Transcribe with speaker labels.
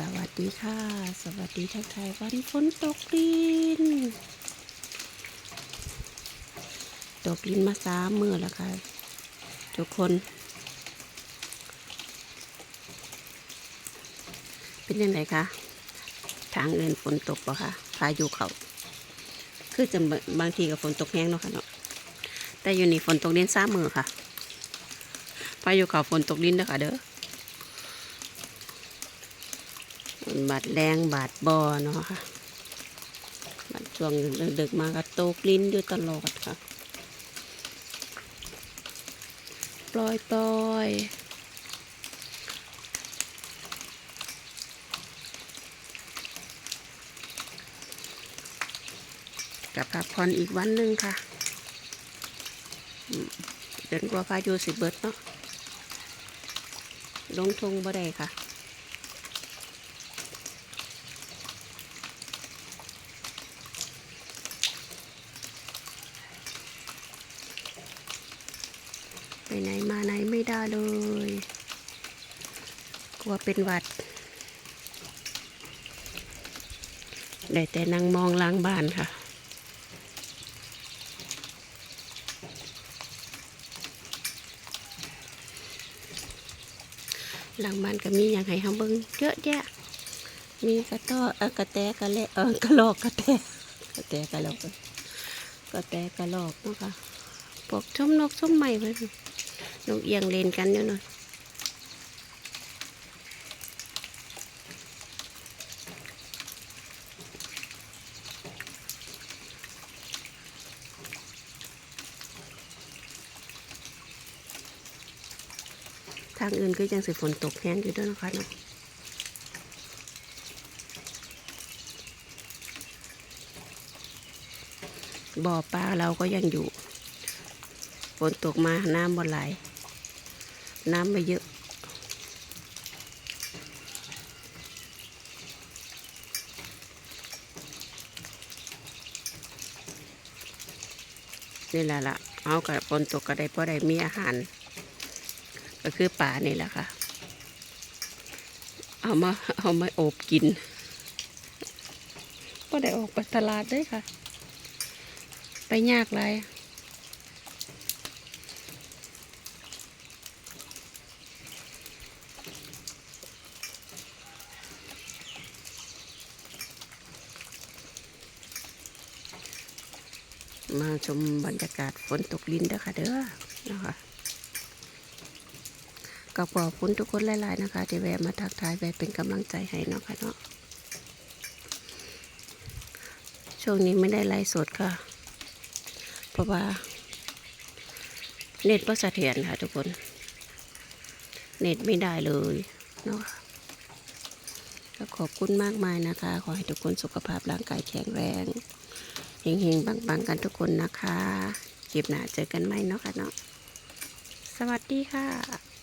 Speaker 1: สวัสดีค่ะ สวัสดีทักทายวันฝนตกลิน ตกลินมาสามมือแล้วค่ะ ทุกคน เป็นยังไงคะ ทางเดินฝนตกปะคะพายุเขาคือจะบางทีกับฝนตกแห้งเนาะค่ะเนาะแต่อยู่นี่ฝนตกเล่นสามมือค่ะพายุเขาฝนตกดินเด้อค่ะเด้อ บาดแรงบาดบอเนาะค่ะบาดช่วงดึกๆมาก็ตกลิ้นอยู่ตลอดค่ะ ปล่อยปล่อยกับพักผ่อนอีกวันหนึ่งค่ะ เดินกว่าพายุสิเบิดเนาะลงทงบ่ได้ค่ะ ไปไหนมาไหนไม่ได้เลย กลัวเป็นหวัด ได้แต่นั่งมองล้างบ้านค่ะ หลังบ้านก็มีอย่างให้เฮาเบิ่งเยอะแยะ มีกระต้ออกระแตกระเละเออกระลอกกระแตกระแตกระลอกกระแตกระลอกนะคะพวกชมนกชมไม้ไว้ค่ะ นกเอียงเลนกันอยู่เนาะทางอื่นก็ยังสิฝนตกแห้งอยู่ด้วยนะคะเนาะบ่อปลาเราก็ยังอยู่ ฝนตกมาน้ำบ่ไหล น้ำไม่เยอะ นี่แหละละเอากับฝนตกก็ไดเพราะได้มีอาหาร ก็คือป่านี่แหละค่ะ เอามาเอามาโอบกินก็ได้ออกไปตลาดด้วยค่ะ ไปยากไร มาชมบรรยากาศฝนตกลินเด้อค่ะเด้อนะคะก็ขอบคุณทุกคนหลาย ๆ นะคะ ที่แวะมาทักทายแวะเป็นกำลังใจให้เนาะค่ะเนาะช่วงนี้ไม่ได้ไลฟ์สดค่ะ เพราะว่า เน็ตก็เสถียรค่ะทุกคน เน็ตไม่ได้เลยเนาะก็ขอบคุณมากมายนะคะ ขอให้ทุกคนสุขภาพร่างกายแข็งแรง เฮงๆบังๆกันทุกคนนะคะคลิปหน้าเจอกันไหมเนาะค่ะเนาะสวัสดีค่ะ